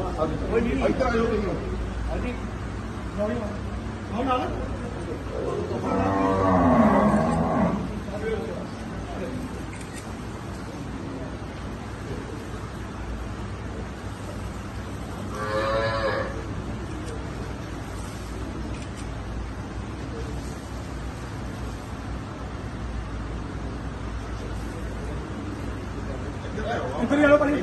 ਇੱਧਰ ਆਇਓ ਤੁਸੀਂ ਹਾਂਜੀ ਕੌਣ ਨਾਲ ਇੱਧਰ ਆਓ ਭਾਈ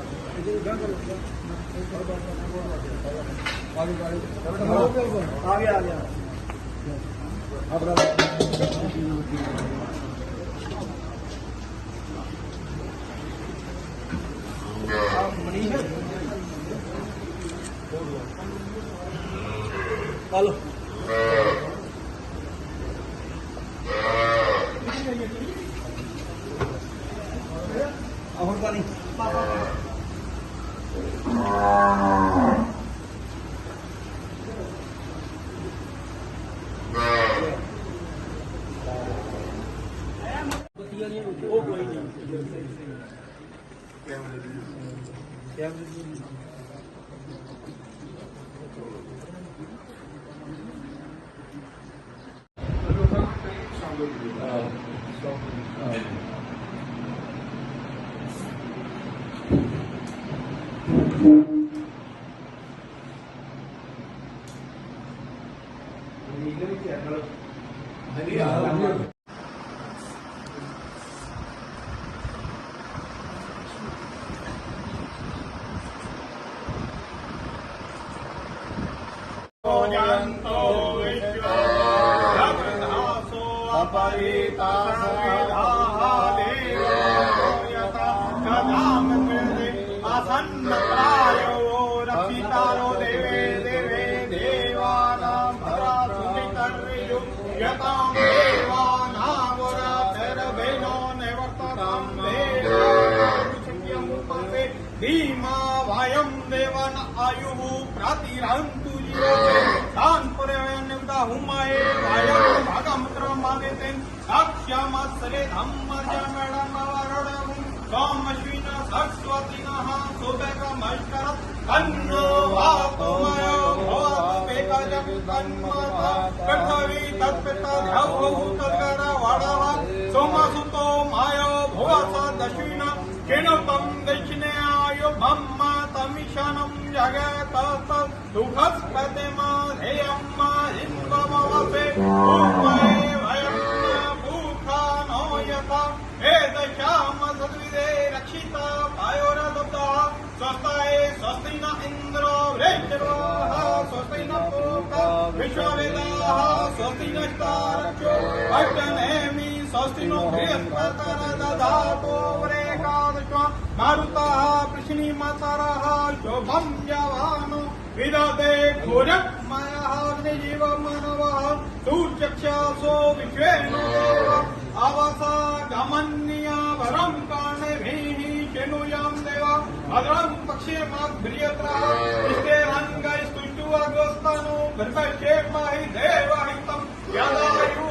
ਆ ਗਿਆ। ਆ ਗਿਆ ਮਨੀਸ਼ ਹਲੋ നിലവിലേക്ക് ഞങ്ങൾ गीता संविधा देवता कदाम कृते आसन्न प्रायो रक्षितारो देवे देवे देवानां भरा सुमितर्यु यतां देवानावराधरभेनो निवर्तनां देवारुचित्यमुपसे धीमा वायं देवन आयुः प्रातिरहन्तु जीवते तान् पुरवेन्युक्ता हुमाये वायं भागमत्रं भागेतेन् भागमत्रमादितेन साक्ष्यमत्सरे धम्मजमेणमवरडमुं सोमश्विन सरस्वतीनः सुभगमश्करत् तन्नो वातुमयो भवतुपेकजगन्मता पृथ्वी तत्पिता ध्यावौ तद्गर वडव सोमसुतो मायो भुवस दश्विन किणुतं दक्षिणयायो ब्रह्म तमिशनं जगत दुःखस्पतिमाधेयं हिन्वमवसे भूमये वयं రక్షిస్తే రక్షిత కాయోరదత స్వస్థాయ స్వస్తిన ఇంద్ర వృక్షవాహ స్వస్తిన పూత విశ్వవేదాహ స్వస్తిన తారక్షో అట్టనేమి స్వస్తినో బృహస్పతర దదాతో వరేకాదశ మారుతః పృష్ణి మాతరః శుభం యవాను విదతే ఘోరమయః అగ్నిజీవ మనవః సూర్యక్షాసో విశ్వేన దేవ అవసా గమన్యా వరం కాణవేణి చెనుయాం దేవ అదరం పక్షేమాక్ ప్రియత్ర ఇస్తే రంగై స్తుంటువా గోస్తాను బర్బై చేమాయి దేవాహితం యాదాయు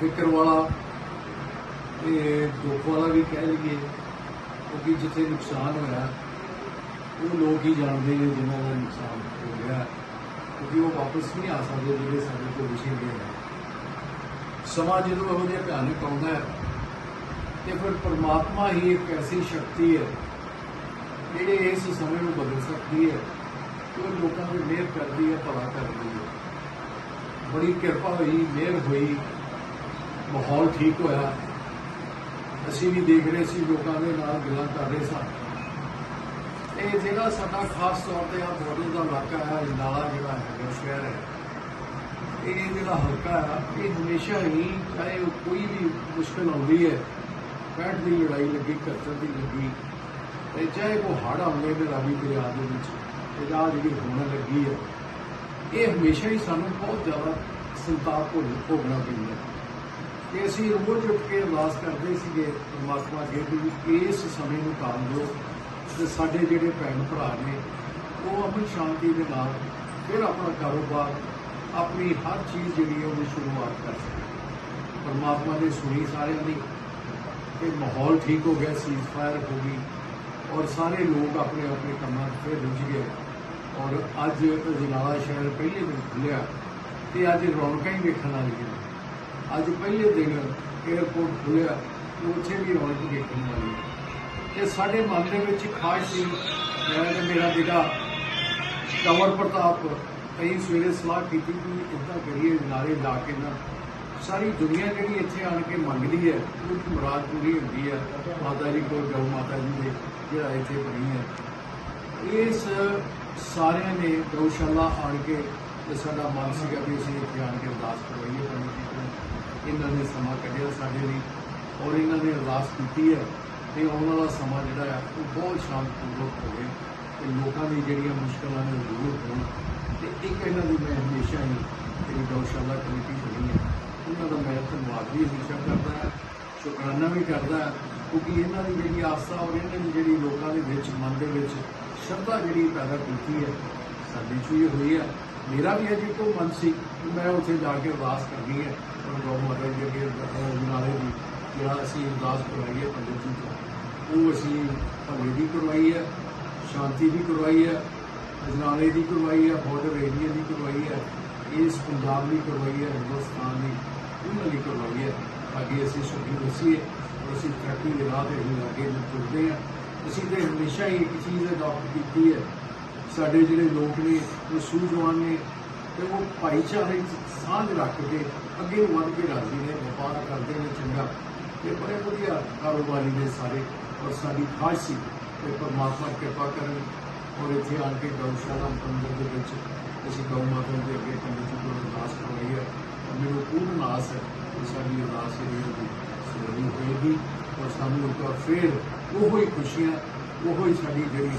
ਫਿਕਰ ਵਾਲਾ ਤੇ ਦੁੱਖ ਵਾਲਾ ਵੀ ਕਹਿ ਲਈਏ, ਕਿਉਂਕਿ ਜਿੱਥੇ ਨੁਕਸਾਨ ਹੋਇਆ, ਉਹ ਲੋਕ ਹੀ ਜਾਣਦੇ ਨੇ ਜਿਨ੍ਹਾਂ ਦਾ ਨੁਕਸਾਨ ਹੋ ਗਿਆ, ਕਿਉਂਕਿ ਉਹ ਵਾਪਸ ਨਹੀਂ ਆ ਸਕਦੇ ਜਿਹੜੇ ਸਾਡੇ ਕੋਲ ਵਿਛੇ ਗਏ ਨੇ। ਸਮਾਂ ਜਦੋਂ ਇਹੋ ਜਿਹਾ ਭਿਆਨਕ ਆਉਂਦਾ ਹੈ, ਤੇ ਫਿਰ ਪਰਮਾਤਮਾ ਹੀ ਇੱਕ ਐਸੀ ਸ਼ਕਤੀ ਹੈ, ਜਿਹੜੇ ਇਸ ਸਮੇਂ ਨੂੰ ਬਦਲ ਸਕਦੀ ਹੈ ਕਿ ਉਹ ਲੋਕਾਂ ਦੀ ਮਿਹਰ ਕਰਦੀ ਹੈ, ਭਲਾ ਕਰਦੀ ਹੈ। ਬੜੀ ਕਿਰਪਾ ਹੋਈ, ਮਿਹਰ ਹੋਈ ਮਾਹੌਲ ਠੀਕ ਹੋਇਆ। ਅਸੀਂ ਵੀ ਦੇਖ ਰਹੇ ਸੀ, ਲੋਕਾਂ ਦੇ ਨਾਲ ਗੱਲਾਂ ਕਰ ਰਹੇ ਸਾਂ। ਇਹ ਜਿਹੜਾ ਸਾਡਾ ਖਾਸ ਤੌਰ ਤੇ ਆ ਬੋਰਡਰ ਦਾ ਇਲਾਕਾ ਹੈ ਨਾਲਾ ਜਿਹੜਾ ਹੈਗਾ ਸ਼ਹਿਰ ਹੈ, ਇਹ ਜਿਹੜਾ ਹਲਕਾ ਹੈ, ਇਹ ਹਮੇਸ਼ਾ ਹੀ ਚਾਹੇ ਉਹ ਕੋਈ ਵੀ ਮੁਸ਼ਕਲ ਆਉਂਦੀ ਹੈ 65 ਦੀ ਲੜਾਈ ਲੱਗੀ 71 ਦੀ ਲੱਗੀ, ਤੇ ਚਾਹੇ ਉਹ ਹੜ੍ਹ ਆਉਂਦੇ ਨੇ ਰਾਵੀ ਦਰਿਆ ਦੇ ਵਿੱਚ, ਤੇ ਆਹ ਜਿਹੜੀ ਹੋਣ ਲੱਗੀ ਹੈ, ਇਹ ਹਮੇਸ਼ਾ ਹੀ ਸਾਨੂੰ ਬਹੁਤ ਜ਼ਿਆਦਾ ਸੰਤਾਪ ਭੋਗਣਾ ਪੈਂਦਾ ਹੈ। ਤੇ ਅਸੀਂ ਰੋਜ਼ ਉੱਠ ਕੇ ਅਰਦਾਸ ਕਰਦੇ ਸੀਗੇ, ਪਰਮਾਤਮਾ ਅੱਗੇ ਵੀ ਇਸ ਸਮੇਂ ਨੂੰ ਕਾਲ ਦਿਓ ਤੇ ਸਾਡੇ ਜਿਹੜੇ ਭੈਣ ਭਰਾ ਨੇ, ਉਹ ਆਪਣੀ ਸ਼ਾਂਤੀ ਦੇ ਨਾਲ ਫਿਰ ਆਪਣਾ ਕਾਰੋਬਾਰ, ਆਪਣੀ ਹਰ ਚੀਜ਼ ਜਿਹੜੀ ਹੈ ਉਹਦੀ ਸ਼ੁਰੂਆਤ ਕਰ ਸਕਣ ਪਰਮਾਤਮਾ ਨੇ ਸੁਣੀ ਸਾਰਿਆਂ ਦੀ ਕਿ ਮਾਹੌਲ ਠੀਕ ਹੋ ਗਿਆ ਸੀਜ਼ ਫਾਇਰ ਹੋ ਗਈ, ਔਰ ਸਾਰੇ ਲੋਕ ਆਪਣੇ ਆਪਣੇ ਕੰਮਾਂ 'ਚ ਫਿਰ ਰੁੱਝ ਗਏ। ਔਰ ਅੱਜ ਅਜਨਾਲਾ ਸ਼ਹਿਰ ਪਹਿਲੇ ਦਿਨ ਖੁੱਲਿਆ ਤੇ ਅੱਜ ਰੌਣਕਾਂ ਹੀ ਵੇਖਣ ਵਾਲੀਆਂ ਅੱਜ ਪਹਿਲੇ ਦਿਨ 에어ਪੋਰਟ ਖੁੱਲਿਆ ਤੇ ਉੱਥੇ ਵੀ ਰੌਣਕ ਦੇਖਣ ਵਾਲੀ ਹੈ। ਤੇ ਸਾਡੇ ਮਨ ਦੇ ਵਿੱਚ ਖਾਸ ਸੀ ਮੈਂ ਤੇ ਮੇਰਾ ਬੇਟਾ ਕੰਵਰ ਪ੍ਰਤਾਪ ਕਈ ਸਵੇਰੇ ਸਲਾਹ ਕੀਤੀ ਕਿ ਇਦਾਂ ਕਰੀਏ ਨਾਰੇ ਲਾ ਕੇ ਨਾ। ਸਾਰੀ ਦੁਨੀਆ ਜਿਹੜੀ ਇੱਥੇ ਆਣ ਕੇ ਮੰਗਦੀ ਹੈ ਉਹਦੀ ਮੁਰਾਦ ਪੂਰੀ ਹੁੰਦੀ ਹੈ। ਮਾਤਾ ਜੀ ਕੋਲ ਗਊ ਮਾਤਾ ਜੀ ਦੇ ਜਿਹੜਾ ਇੱਥੇ ਬਣੀ ਹੈ। ਇਸ ਸਾਰਿਆਂ ਨੇ ਗਊਸ਼ਾਲਾ ਆਣ ਕੇ ਤੇ ਸਾਡਾ ਮਨ ਸੀਗਾ ਵੀ ਅਸੀਂ ਇੱਥੇ ਆਣ ਕੇ ਅਰਦਾਸ ਕਰਵਾਈਏ, ਪਰਮੇਸ਼ਰ ਇਹਨਾਂ ਨੇ ਸਮਾਂ ਕੱਢਿਆ ਸਾਡੇ ਲਈ ਔਰ ਇਹਨਾਂ ਨੇ ਅਰਦਾਸ ਕੀਤੀ ਹੈ ਤੇ ਆਉਣ ਵਾਲਾ ਸਮਾਂ ਜਿਹੜਾ ਹੈ ਉਹ ਬਹੁਤ ਸ਼ਾਂਤਪੂਰਵਕ ਹੋਵੇ ਤੇ ਲੋਕਾਂ ਦੀ ਜਿਹੜੀਆਂ ਮੁਸ਼ਕਲਾਂ ਨੇ ਉਹ ਦੂਰ ਹੋਣ। ਤੇ ਇੱਕ ਇਹਨਾਂ ਦੀ ਮੈਂ ਹਮੇਸ਼ਾ ਹੀ ਜਿਹੜੀ ਗਊਸ਼ਾਲਾ ਕਮੇਟੀ ਬਣੀ ਹੈ, ਉਹਨਾਂ ਦਾ ਮੈਂ ਧੰਨਵਾਦ ਵੀ ਹਮੇਸ਼ਾ ਕਰਦਾ ਹਾਂ, ਸ਼ੁਕਰਾਨਾ ਵੀ ਕਰਦਾ ਕਿਉਂਕਿ ਇਹਨਾਂ ਦੀ ਜਿਹੜੀ ਆਸਾ ਔਰ ਇਹਨਾਂ ਦੀ ਜਿਹੜੀ ਲੋਕਾਂ ਦੇ ਵਿੱਚ, ਮਨ ਦੇ ਵਿੱਚ ਸ਼ਰਧਾ ਜਿਹੜੀ ਪੈਦਾ ਕੀਤੀ ਹੈ, ਸਾਡੇ 'ਚ ਹੀ ਹੋਈ ਹੈ। ਮੇਰਾ ਵੀ ਅਜੇ ਕੋਈ ਮਨ ਸੀ ਕਿ ਮੈਂ ਉੱਥੇ ਜਾ ਕੇ ਅਰਦਾਸ ਕਰਨੀ ਹੈ ਔਰ ਗਊ ਮਾਤਾ ਜੀ ਅੱਗੇ ਅਹ ਨਾਲੇ ਦੀ ਜਿਹੜਾ ਅਸੀਂ ਅਰਦਾਸ ਕਰਵਾਈ ਹੈ ਪੰਡਿਤ ਜੀ ਤੋਂ ਉਹ ਅਸੀਂ ਭਲੇ ਦੀ ਕਰਵਾਈ ਹੈ ਸ਼ਾਂਤੀ ਦੀ ਕਰਵਾਈ ਹੈ ਅਜਨਾਲੇ ਦੀ ਕਰਵਾਈ ਹੈ ਬਾਰਡਰ ਏਰੀਆ ਦੀ ਕਰਵਾਈ ਹੈ ਇਸ ਪੰਜਾਬ ਦੀ ਕਰਵਾਈ ਹੈ ਹਿੰਦੁਸਤਾਨ ਦੀ ਉਹਨਾਂ ਦੀ ਕਰਵਾਈ ਹੈ ਅੱਗੇ ਅਸੀਂ ਸੁਖੀ ਵਸੀਏ ਔਰ ਅਸੀਂ ਤਰੱਕੀ ਦੇ ਰਾਹ ਤੇ ਹੀ ਅੱਗੇ ਨੂੰ ਤੁਰਦੇ ਹਾਂ ਅਸੀਂ ਤੇ ਹਮੇਸ਼ਾ ਹੀ ਇੱਕ ਚੀਜ਼ ਅਡਾਪਟ ਕੀਤੀ ਹੈ ਸਾਡੇ ਜਿਹੜੇ ਲੋਕ ਨੇ ਉਹ ਸੂਝਵਾਨ ਨੇ, ਤੇ ਉਹ ਭਾਈਚਾਰੇ 'ਚ ਸਾਂਝ ਰੱਖ ਕੇ ਅੱਗੇ ਨੂੰ ਵੱਧ ਕੇ ਰਾਜ਼ੀ ਨੇ, ਵਪਾਰ ਕਰਦੇ ਨੇ ਚੰਗਾ। ਤੇ ਬੜੇ ਵਧੀਆ ਕਾਰੋਬਾਰੀ ਨੇ ਸਾਰੇ, ਔਰ ਸਾਡੀ ਖਾਸ ਸੀ ਕਿ ਪਰਮਾਤਮਾ ਕਿਰਪਾ ਕਰਨ ਔਰ ਇੱਥੇ ਆਣ ਕੇ ਗਊਸ਼ਾਲਾ ਮੰਦਰ ਦੇ ਵਿੱਚ ਅਸੀਂ ਗਊ ਮਾਤਾ ਦੇ ਅੱਗੇ ਪੰਡਿਤ ਜੀ ਕੋਲ ਅਰਦਾਸ ਕਰਵਾਈ ਹੈ। ਔਰ ਮੈਨੂੰ ਪੂਰਨ ਆਸ ਹੈ ਕਿ ਸਾਡੀ ਅਰਦਾਸ ਜਿਹੜੀ ਉਹਦੀ ਸੁਣੀ ਹੋਏਗੀ ਔਰ ਸਾਨੂੰ ਇੱਕ ਵਾਰ ਫਿਰ ਉਹੋ ਹੀ ਖੁਸ਼ੀਆਂ, ਉਹੋ ਹੀ ਸਾਡੀ ਜਿਹੜੀ